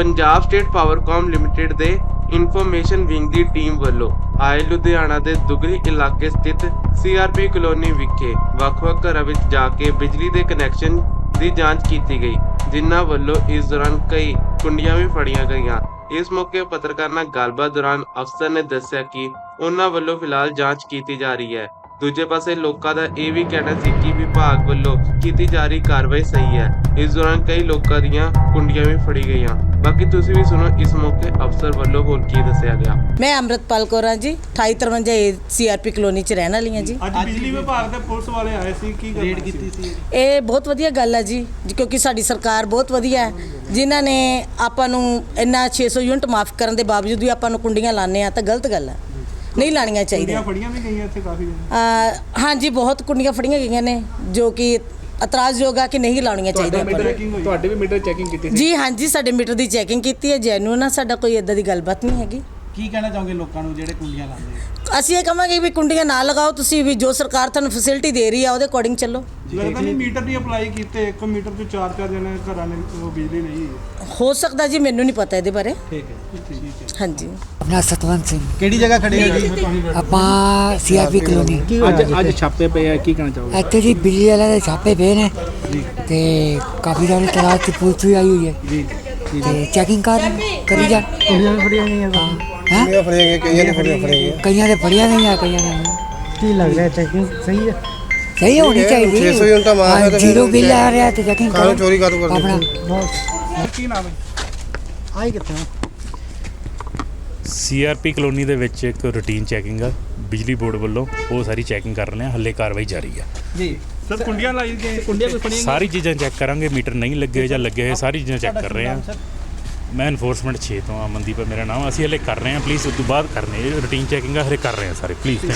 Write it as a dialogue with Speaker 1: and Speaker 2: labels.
Speaker 1: Punjab state Powercom limited ਦੇ information wing ਦੀ team ਵੱਲੋਂ ਆਏ ਲੁਧਿਆਣਾ ਦੇ ਦੁਗਰੀ ਇਲਾਕੇ ਸਥਿਤ ਸੀਆਰਪੀ ਕਲੋਨੀ ਵਿਖੇ ਵੱਖ-ਵੱਖ ਘਰਾਂ ਵਿੱਚ ਜਾ ਕੇ ਬਿਜਲੀ ਦੇ ਕਨੈਕਸ਼ਨ ਦੀ ਜਾਂਚ ਕੀਤੀ ਗਈ, ਜਿਨ੍ਹਾਂ ਵੱਲੋਂ ਇਸ ਦੌਰਾਨ ਕਈ ਕੁੰਡੀਆਂ ਵੀ ਫੜੀਆਂ ਗਈਆਂ। ਇਸ ਮੌਕੇ ਪੱਤਰਕਾਰ ਨਾਲ ਗੱਲਬਾਤ ਦੌਰਾਨ ਅਫਸਰ ਨੇ ਦੱਸਿਆ ਕਿ ਉਹਨਾਂ ਵੱਲੋਂ ਫਿਲਹਾਲ ਜਾਂਚ ਕੀਤੀ ਜਾ ਰਹੀ ਹੈ। ਦੂਜੇ ਪਾਸੇ ਲੋਕਾਂ ਦਾ ਇਹ ਵੀ ਕਹਿਣਾ ਸੀ ਕਿ ਵਿਭਾਗ ਵੱਲੋਂ ਕੀਤੀ ਜਾ ਰਹੀ ਕਾਰਵਾਈ ਸਹੀ ਹੈ। ਇਸ ਦੌਰਾਨ ਕਈ ਲੋਕਾਂ ਦੀਆਂ ਕੁੰਡੀਆਂ ਵੀ ਫੜੀ ਗਈਆਂ। ਬਾਕੀ ਤੁਸੀਂ ਵੀ ਸੁਣੋ ਇਸ ਮੌਕੇ ਅਫਸਰ ਵੱਲੋਂ ਹੋਰ ਕੀ ਦੱਸਿਆ ਗਿਆ?
Speaker 2: ਮੈਂ ਅੰਮ੍ਰਿਤਪਾਲ ਕੌਰ ਹਾਂ ਜੀ 2853 ਸੀਆਰਪੀ ਕਲੋਨੀ ਚ ਰਹਿਣ ਵਾਲੀ ਹਾਂ ਜੀ।
Speaker 3: ਅੱਜ ਬਿਜਲੀ ਵਿਭਾਗ ਦੇ ਪੁਲਿਸ ਵਾਲੇ ਆਏ ਸੀ ਕੀ ਰੇਡ ਕੀਤੀ ਸੀ?
Speaker 2: ਇਹ ਬਹੁਤ ਵਧੀਆ ਗੱਲ ਹੈ ਜੀ ਜੀ, ਕਿਉਂਕਿ ਸਾਡੀ ਸਰਕਾਰ ਬਹੁਤ ਵਧੀਆ ਹੈ। ਜਿਨ੍ਹਾਂ ਨੇ ਆਪਾਂ ਨੂੰ ਇੰਨਾ 600 ਯੂਨਿਟ ਮਾਫ ਕਰਨ ਦੇ ਬਾਵਜੂਦ ਵੀ ਆਪਾਂ ਨੂੰ ਕੁੰਡੀਆਂ ਲਾਣੇ ਆ ਤਾਂ ਗਲਤ ਗੱਲ ਹੈ। ਨਹੀਂ ਲਾਣੀਆਂ ਚਾਹੀਦੀਆਂ।
Speaker 3: ਕੁੜੀਆਂ ਫੜੀਆਂ ਵੀ ਗਈਆਂ ਇੱਥੇ ਕਾਫੀ ਜਣੇ।
Speaker 2: ਅਹ ਹਾਂਜੀ ਬਹੁਤ ਕੁੰਡੀਆਂ ਫੜੀਆਂ ਗਈਆਂ ਨੇ ਜੋ ਕਿ ਇਤਰਾਜ਼ਯੋਗ ਆ ਕਿ ਨਹੀਂ ਲਾਉਣੀਆਂ ਚਾਹੀਦੀਆਂ ਆਪਾਂ ਨੂੰ।
Speaker 3: ਚੈਕਿੰਗ ਹੋਈ।
Speaker 4: ਤੁਹਾਡੇ ਵੀ ਮੀਟਰ ਚੈਕਿੰਗ ਕੀਤੀ ਸੀ?
Speaker 2: ਜੀ ਹਾਂਜੀ ਸਾਡੇ ਮੀਟਰ ਦੀ ਚੈਕਿੰਗ ਕੀਤੀ ਹੈ ਜੈਨੂਨ ਆ ਸਾਡਾ ਕੋਈ ਇਦਾਂ ਦੀ ਗੱਲਬਾਤ ਨਹੀਂ ਹੈਗੀ।
Speaker 5: ਕੀ ਕਹਿਣਾ ਚਾਹੋਗੇ ਲੋਕਾਂ ਨੂੰ ਜਿਹੜੇ ਕੁੰਡੀਆਂ ਲਾਉਂਦੇ ਆ?
Speaker 2: ਅਸੀਂ ਇਹ ਕਹਾਂਗੇ ਵੀ ਕੁੰਡੀਆਂ ਨਾ ਲਗਾਓ ਤੁਸੀਂ ਵੀ ਜੋ ਸਰਕਾਰ ਤੁਹਾਨੂੰ ਫੈਸਿਲਿਟੀ ਦੇ ਰਹੀ ਆ ਉਹਦੇ ਅਕੋਰਡਿੰਗ ਚੱਲੋ।
Speaker 3: ਲੱਗਦਾ ਨਹੀਂ ਮੀਟਰ ਨਹੀਂ ਅਪਲਾਈ ਕੀਤੇ ਇੱਕ ਮੀਟਰ ਤੋਂ ਚਾਰ ਚਾਰ ਜਣੇ ਘਰਾਂ ਨੇ ਉਹ ਬਿਜਲੀ ਲਈ ਹੈ।
Speaker 2: ਹੋ ਸਕਦਾ ਜੀ ਮੈਨੂੰ ਨਹੀਂ ਪਤਾ ਇਹਦੇ ਬਾਰੇ।
Speaker 5: ਠੀਕ ਹੈ।
Speaker 2: ਹਾਂਜੀ।
Speaker 6: ਆਪਣਾ ਸਤਵੰਤ ਸਿੰਘ।
Speaker 5: ਕਿਹੜੀ ਜਗ੍ਹਾ ਖੜੇ ਹੋ ਜੀ?
Speaker 6: ਆਪਾਂ ਸੀਆਰਪੀ ਕਲੋਨੀ
Speaker 4: ਅੱਜ ਅੱਜ ਛਾਪੇ ਪਏ ਆ ਕੀ ਕਹਿਣਾ ਚਾਹੋਗੇ?
Speaker 6: ਇੱਥੇ ਜੀ ਬਿਜਲੀ ਵਾਲਿਆਂ ਦੇ ਛਾਪੇ ਪਏ ਨੇ ਤੇ ਕਾਫੀ ਸਾਰੀ ਤਲਾਸ਼ ਚ ਪੁਲਿਸ ਵੀ ਆਈ ਹੋਈ ਹੈ।
Speaker 5: ਜੀ।
Speaker 6: ਤੇ ਚੈਕਿੰਗ ਕਰ ਕਰੀ ਜਾ।
Speaker 5: ਕੁੰਡੀਆਂ ਫੜੀਆਂ ਗਈਆਂ
Speaker 6: ਹਾਂ।
Speaker 7: ਫੜੀਆਂ ਗਈਆਂ ਕਈਆਂ ਨੇ ਫੜੀਆਂ ਫੜੀਆਂ ਗਈਆਂ।
Speaker 6: ਕਈਆਂ ਦੇ ਫੜੀਆਂ ਗਈਆਂ ਕਈਆਂ ਨੇ।
Speaker 5: ਕੀ ਲੱਗ ਰਿਹਾ ਚੈਕਿੰਗ ਸਹੀ ਹੈ
Speaker 6: ਸਹੀ ਹੋਣੀ ਚਾਹੀਦੀ।
Speaker 7: 600 ਯੂਨਿਟਾਂ ਮਾਰ ਹੈ
Speaker 6: ਹਾਂ,
Speaker 7: ਤੇ
Speaker 6: ਜ਼ੀਰੋ ਬਿੱਲ ਆ ਰਿਹਾ ਤੇ ਚੈਕਿੰਗ
Speaker 7: ਕਾਹਨੂੰ ਚੋਰੀ ਕਾਹਤੋਂ ਕਰਦੇ
Speaker 6: ਆਪਣਾ।
Speaker 3: ਕੀ ਨਾਮ ਹੈ?
Speaker 5: ਆਈ ਕਿੱਥੇ ਹੋ
Speaker 8: ਸੀਆਰਪੀ ਕਲੋਨੀ ਦੇ ਵਿੱਚ ਇੱਕ ਰੂਟੀਨ ਚੈਕਿੰਗ ਆ। ਬਿਜਲੀ ਬੋਰਡ ਵੱਲੋਂ ਉਹ ਸਾਰੀ ਚੈਕਿੰਗ ਕਰ ਰਹੇ ਆ। ਹੱਲੇ ਕਾਰਵਾਈ ਜਾਰੀ ਆ।
Speaker 5: ਜੀ।
Speaker 3: ਸਰ ਕੁੰਡੀਆਂ ਲਾਈ ਗਏ
Speaker 4: ਕੁੰਡੀਆਂ ਕੋਈ ਫੜੀਆਂ
Speaker 8: ਸਾਰੀ ਚੀਜ਼ਾਂ ਚੈੱਕ ਕਰਾਂਗੇ। ਮੀਟਰ ਨਹੀਂ ਲੱਗੇ ਹੋਏ ਜਾਂ ਲੱਗੇ ਹੋਏ ਸਾਰੀ ਚੀਜ਼ਾਂ ਚੈੱਕ ਕਰ ਰਹੇ ਆ। ਮੈਂ ਐਨਫੋਰਸਮੈਂਟ 6 ਤੋਂ ਆ ਮਨਦੀਪ ਹੈ ਮੇਰਾ ਨਾਮ। ਅਸੀਂ ਹਲੇ ਕਰ ਰਹੇ ਆ। ਪਲੀਜ਼ ਉਸ ਤੋਂ ਬਾਅਦ ਕਰਨੇ ਰੂਟੀਨ ਚੈਕਿੰਗ ਆ ਹਲੇ ਕਰ ਰਹੇ ਆ ਸਾਰੇ। ਪਲੀਜ਼